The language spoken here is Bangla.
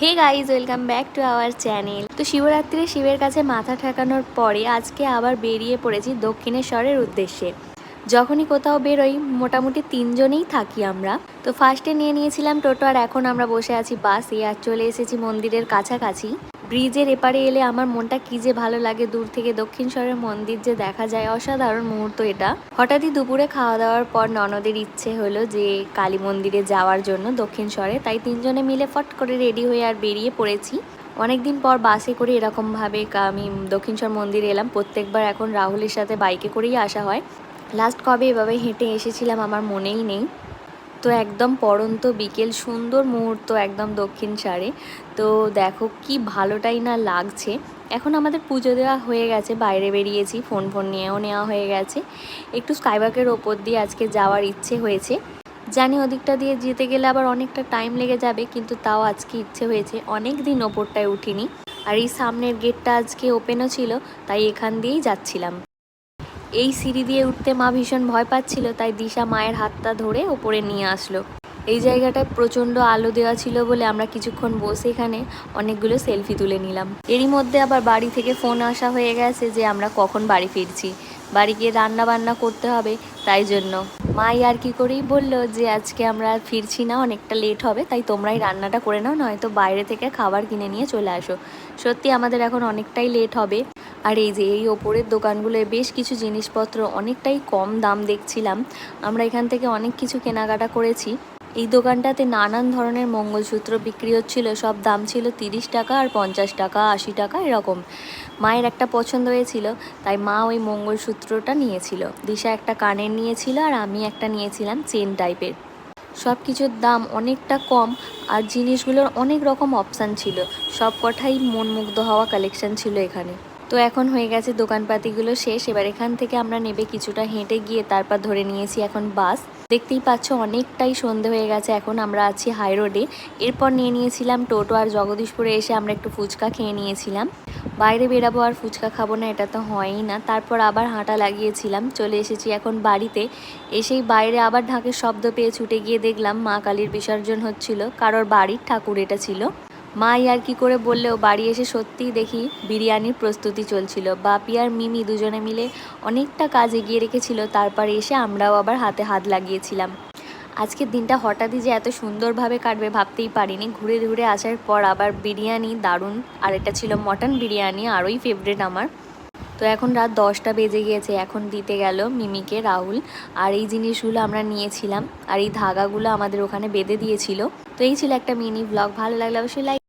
Hey guys welcome back to our channel তো শিবরাত্রিরে শিবের কাছে মাথা ঠেকানোর পরে আজকে আবার বেরিয়ে পড়েছি দক্ষিণেশ্বরের উদ্দেশ্যে। যখনই কোথাও বেরোই, মোটামুটি তিনজনেই থাকি আমরা। তো ফার্স্টে নিয়ে নিয়েছিলাম টোটো আর এখন আমরা বসে আছি বাসে আর চলে এসেছি মন্দিরের কাছাকাছি। ব্রিজের এপারে এলে আমার মনটা কি যে ভালো লাগে, দূর থেকে দক্ষিণেশ্বরের মন্দির যে দেখা যায়, অসাধারণ মুহূর্ত এটা। হঠাৎই দুপুরে খাওয়া দাওয়ার পর ননদের ইচ্ছে হলো যে কালী মন্দিরে যাওয়ার জন্য দক্ষিণেশ্বরে তাই তিনজনে মিলে ফট করে রেডি হয়ে আর বেরিয়ে পড়েছি। অনেকদিন পর বাসে করে এরকমভাবে আমি দক্ষিণেশ্বর মন্দিরে এলাম, প্রত্যেকবার এখন রাহুলের সাথে বাইকে করেই আসা হয়। লাস্ট কবে এভাবে হেঁটে এসেছিলাম আমার মনেই নেই। তো একদম পড়ন্ত বিকেল, সুন্দর মুহূর্ত একদম দক্ষিণ সারে। তো দেখো কি ভালোটাই না লাগছে। এখন আমাদের পুজো দেওয়া হয়ে গেছে, বাইরে বেরিয়েছি ফোন ফোন নিয়েও নেওয়া হয়ে গেছে। একটু স্কাইওয়াকের ওপর দিয়ে আজকে যাওয়ার ইচ্ছে হয়েছে। জানি ওদিকটা দিয়ে যেতে গেলে আবার অনেকটা টাইম লেগে যাবে, কিন্তু তাও আজকে ইচ্ছে হয়েছে। অনেক দিন ওপরটায় উঠিনি। আর এই সামনের গেটটা আজকে ওপেনও ছিল, তাই এখান দিয়েই যাচ্ছিলাম। এই সিঁড়ি দিয়ে উঠতে মা ভীষণ ভয় পাচ্ছিল, তাই দিশা মায়ের হাতটা ধরে ওপরে নিয়ে আসলো। এই জায়গাটায় প্রচণ্ড আলো দেওয়া ছিল বলে আমরা কিছুক্ষণ বসে এখানে অনেকগুলো সেলফি তুলে নিলাম। এরই মধ্যে আবার বাড়ি থেকে ফোন আসা হয়ে গেছে যে আমরা কখন বাড়ি ফিরছি। বাড়ি গিয়ে রান্না বান্না করতে হবে, তাই জন্য। মাই আর কি করেই বলল যে আজকে আমরা আর ফিরছি না, অনেকটা লেট হবে, তাই তোমরাই রান্নাটা করে নাও, নয়তো বাইরে থেকে খাবার কিনে নিয়ে চলে আসো। সত্যি আমাদের এখন অনেকটাই লেট হবে। আর এই যে এই ওপরের দোকানগুলোয় বেশ কিছু জিনিসপত্র অনেকটাই কম দাম দেখছিলাম। আমরা এখান থেকে অনেক কিছু কেনাকাটা করেছি। এই দোকানটাতে নানান ধরনের মঙ্গলসূত্র বিক্রি হচ্ছিল, সব দাম ছিল তিরিশ টাকা আর পঞ্চাশ টাকা, আশি টাকা, এরকম। মায়ের একটা পছন্দ হয়েছিল, তাই মা ওই মঙ্গলসূত্রটা নিয়েছিল। দিশা একটা কানের নিয়েছিল আর আমি একটা নিয়েছিলাম চেন টাইপের। সব কিছুর দাম অনেকটা কম আর জিনিসগুলোর অনেক রকম অপশান ছিল। সব কটাই মন মুগ্ধ হওয়া কালেকশন ছিল এখানে। তো এখন হয়ে গেছে দোকানপাতিগুলো শেষ। এবার এখান থেকে আমরা নেবে কিছুটা হেঁটে গিয়ে তারপর ধরে নিয়েছি এখন বাস। দেখতেই পাচ্ছ অনেকটাই সন্ধে হয়ে গেছে, এখন আমরা আছি হাই রোডে। এরপর নিয়ে নিয়েছিলাম টোটো আর জগদীশপুরে এসে আমরা একটু ফুচকা খেয়ে নিয়েছিলাম। বাইরে বেরাবো আর ফুচকা খাব না, এটা তো হয়ই না। তারপর আবার হাঁটা লাগিয়েছিলাম, চলে এসেছি এখন বাড়িতে। এসেই বাইরে আবার ঢাকের শব্দ পেয়ে ছুটে গিয়ে দেখলাম মা কালীর বিসর্জন হচ্ছিল, কারোর বাড়ির ঠাকুর এটা ছিল। মাই আর কি করে বললেও বাড়ি এসে সত্যিই দেখি বিরিয়ানির প্রস্তুতি চলছিল। বাপি আর মিমি দুজনে মিলে অনেকটা কাজ এগিয়ে রেখেছিল, তারপর এসে আমরাও আবার হাতে হাত লাগিয়েছিলাম। আজকের দিনটা হঠাৎই যে এত সুন্দরভাবে কাটবে ভাবতেই পারিনি। ঘুরে ঘুরে আসার পর আবার বিরিয়ানি, দারুণ, আর এটা ছিল মটন বিরিয়ানি, আরোই ফেভারেট আমার। তো এখন রাত দশটা বেজে গিয়েছে, এখন দিতে গেল মিমিকে, রাহুল, আর এই জিনিসগুলো আমরা নিয়েছিলাম। আর এই ধাগাগুলো আমাদের ওখানে বেঁধে দিয়েছিল। তো এই ছিল একটা মিনি ব্লগ ভালো লাগলে অবশ্যই লাইক